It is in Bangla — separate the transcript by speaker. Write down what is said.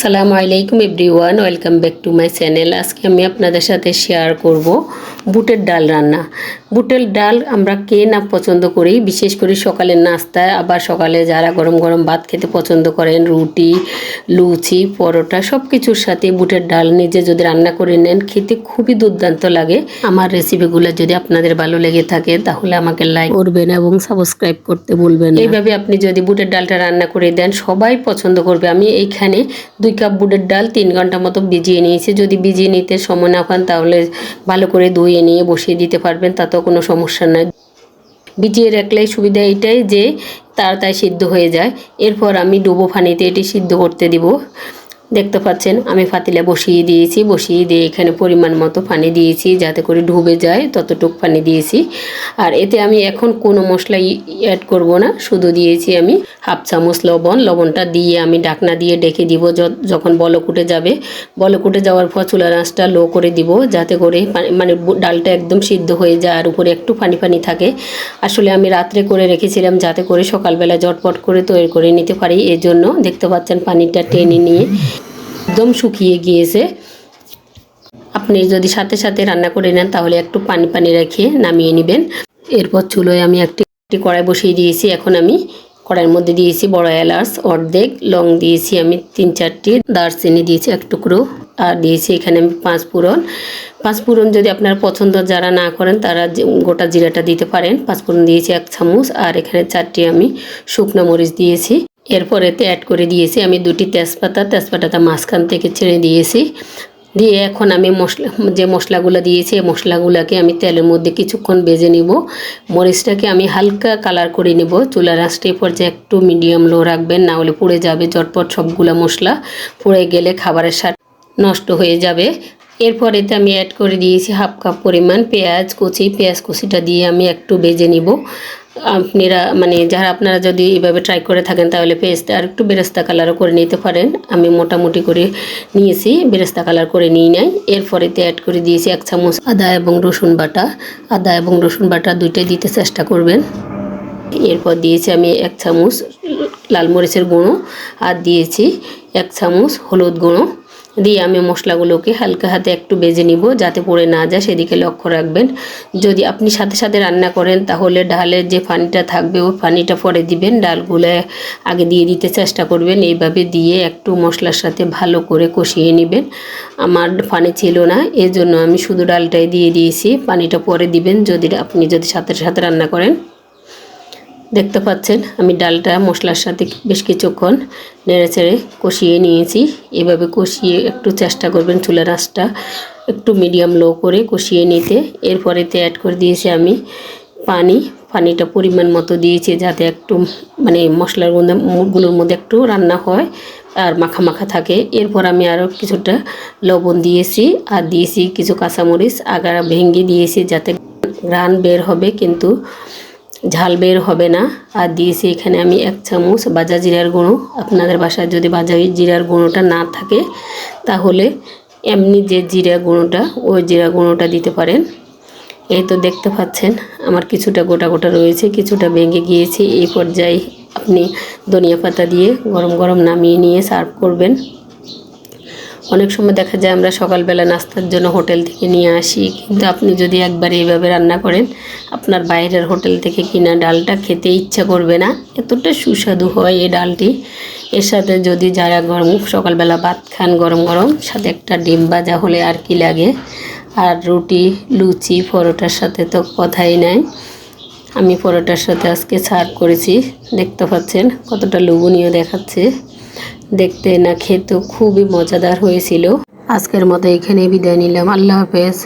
Speaker 1: সালামু আলাইকুম everyone, welcome back to my channel. আজকে আমি আপনাদের সাথে শেয়ার করব বুটের ডাল রান্না। বুটের ডাল আমরা কে না পছন্দ করি, বিশেষ করে সকালের নাস্তায়, আবার সকালে যারা গরম গরম ভাত খেতে পছন্দ করেন, রুটি, লুচি, পরোটা সব কিছুর সাথে বুটের ডাল নিজে যদি রান্না করে নেন, খেতে খুবই দুর্দান্ত লাগে। আমার রেসিপিগুলো যদি আপনাদের ভালো লেগে থাকে, তাহলে আমাকে লাইক করবেন এবং সাবস্ক্রাইব করতে বলবেন এইভাবে আপনি যদি বুটের ডালটা রান্না করে দেন, সবাই পছন্দ করবে। আমি এইখানে দুই কাপ বুটের ডাল তিন ঘণ্টা মতো ভিজিয়ে নিয়েছি। যদি ভিজিয়ে নিতে সময় না পান, তাহলে ভালো করে ধুয়ে নিয়ে বসিয়ে দিতে পারবেন, তাতেও কোনো সমস্যা নয় ভিজিয়ে রাখলেই সুবিধা এটাই যে তাড়াতাড়ি সিদ্ধ হয়ে যায়। এরপর আমি ডুবো ফানিতে এটি সিদ্ধ করতে দিব। দেখতে পাচ্ছেন, আমি ফাতিলা বসিয়ে দিয়েছি, বসিয়ে দিয়ে এখানে পরিমাণ মতো পানি দিয়েছি, যাতে করে ডুবে যায়, ততটুকু পানি দিয়েছি। আর এতে আমি এখন কোনো মশলা অ্যাড করব না, শুধু দিয়েছি আমি হাফ চামচ লবণ, লবণটা দিয়ে আমি ডাকনা দিয়ে ডেকে দিব যখন বলক উঠে যাবে। বলক উঠে যাওয়ার পর চুলার আঁচটা লো করে দিব, যাতে করে মানে ডালটা একদম সিদ্ধ হয়ে যায় আর উপরে একটু পানি পানি থাকে। আসলে আমি রাত্রে করে রেখেছিলাম যাতে করে সকালবেলা জটপট করে তৈরি করে নিতে পারি এই জন্য দেখতে পাচ্ছেন পানিটা টেনে নিয়ে একদম শুকিয়ে গিয়েছে। আপনি যদি সাথে সাথে রান্না করে নেন, তাহলে একটু পানি পানি রেখে নামিয়ে নেবেন। এরপর চুলোয় আমি একটি একটি কড়াই বসিয়ে দিয়েছি। এখন আমি কড়াইয়ের মধ্যে দিয়েছি বড় এলাচ, অর্ধেক লং দিয়েছি আমি তিন চারটি দারচিনি দিয়েছি, এক টুকরো। আর দিয়েছি এখানে আমি পাঁচ ফোড়ন। পাঁচ ফোড়ন যদি আপনার পছন্দ, যারা না করেন, তারা গোটা জিরাটা দিতে পারেন। পাঁচ ফোড়ন দিয়েছি এক চামচ। আর এখানে চারটি আমি শুকনো মরিচ দিয়েছি। এরপর এতে অ্যাড করে দিয়েছি আমি দুটি তেজপাতা, তেজপাতাটা মাঝখান থেকে ছেড়ে দিয়েছি। দিয়ে এখন আমি মশলা, যে মশলাগুলো দিয়েছি, এই মশলাগুলোকে আমি তেলের মধ্যে কিছুক্ষণ ভেজে নিব। মরিচটাকে আমি হালকা কালার করে নেব। চুলার আঁচটি পর্যায়ে একটু মিডিয়াম লো রাখবেন, না হলে পুড়ে যাবে চটপট সবগুলো মশলা। পুড়ে গেলে খাবারের স্বাদ নষ্ট হয়ে যাবে। এরপর এতে আমি অ্যাড করে দিয়েছি হাফ কাপ পরিমাণ পেঁয়াজ কুচি। পেঁয়াজ কুচিটা দিয়ে আমি একটু ভেজে নিব। আপনারা মানে যারা আপনারা যদি এভাবে ট্রাই করে থাকেন, তাহলে পেস্টটা আর একটু বেরেস্তা কালারও করে নিতে পারেন। আমি মোটামুটি করে নিয়েছি, বেরেস্তা কালার করে নিই নাই। এরপর এতে অ্যাড করে দিয়েছি এক চামচ আদা এবং রসুন বাটা। আদা এবং রসুন বাটা দুইটাই দিতে চেষ্টা করবেন। এরপর দিয়েছি আমি এক চামচ লাল মরিচের গুঁড়ো। আর দিয়েছি এক চামচ হলুদ গুঁড়ো। দিয়ে আমি মশলাগুলোকে হালকা হাতে একটু বেজে নিব, যাতে পড়ে না যায়, সেদিকে লক্ষ্য রাখবেন। যদি আপনি সাথে সাথে রান্না করেন, তাহলে ডালের যে পানিটা থাকবে, ওই পানিটা পরে দিবেন। ডালগুলো আগে দিয়ে দিতে চেষ্টা করবেন, এইভাবে দিয়ে একটু মশলার সাথে ভালো করে কষিয়ে নেবেন। আমার পানি ছিল না এই জন্য আমি শুধু ডালটাই দিয়ে দিয়েছি। পানিটা পরে দিবেন, যদি আপনি যদি সাথে সাথে রান্না করেন। দেখতে পাচ্ছেন, আমি ডালটা, মশলার সাথে বেশ কিছুক্ষণ নেড়ে চেড়ে কষিয়ে নিয়েছি। এভাবে কষিয়ে একটু চেষ্টা করবেন চুলের আঁচটা একটু মিডিয়াম লো করে কষিয়ে নিতে। এরপরেতে অ্যাড করে দিয়েছি আমি পানি। পানিটা পরিমাণ মতো দিয়েছি যাতে একটু মানে মশলারগুলোর মধ্যে একটু রান্না হয় আর মাখা মাখা থাকে। এরপর আমি আরও কিছুটা লবণ দিয়েছি আর দিয়েছি কিছু কাঁচামরিচ, আগারা ভেঙে দিয়েছি যাতে ঘ্রাণ বের হবে। কিন্তু ঝাল বের হবে না। আর দিয়েছি এখানে আমি এক চামচ বাজা জিরার গুঁড়ো। আপনাদের বাসায় যদি বাজা জিরার গুঁড়োটা না থাকে, তাহলে এমনি যে জিরা গুঁড়োটা, ওই জিরা গুঁড়োটা দিতে পারেন। এই তো দেখতে পাচ্ছেন, আমার কিছুটা গোটা গোটা রয়েছে, কিছুটা ভেঙে গিয়েছে। এই পর্যায়ে আপনি ধনিয়া পাতা দিয়ে গরম গরম নামিয়ে নিয়ে সার্ভ করবেন। অনেক সময় দেখা যায় আমরা সকালবেলা নাস্তার জন্য হোটেল থেকে নিয়ে আসি, কিন্তু আপনি যদি একবার এইভাবে রান্না করেন, আপনার বাইরের হোটেল থেকে কিনা ডালটা খেতে ইচ্ছা করবে না। এতটা সুস্বাদু হয় এই ডালটি। এর সাথে যদি যারা গরম, সকালবেলা ভাত খান গরম গরম, সাথে একটা ডিম ভাজা হলে আর কি লাগে। আর রুটি, লুচি, পরোটার সাথে তো কথাই নাই। আমি পরোটার সাথে আজকে সার্ভ করেছি, দেখতে পাচ্ছেন কতটা লোভনীয় দেখাচ্ছে। দেখতে না খেতেও খুবই মজাদার হয়েছিল। আজকের মতো এখানে বিদায় নিলাম। আল্লাহ হাফেজ।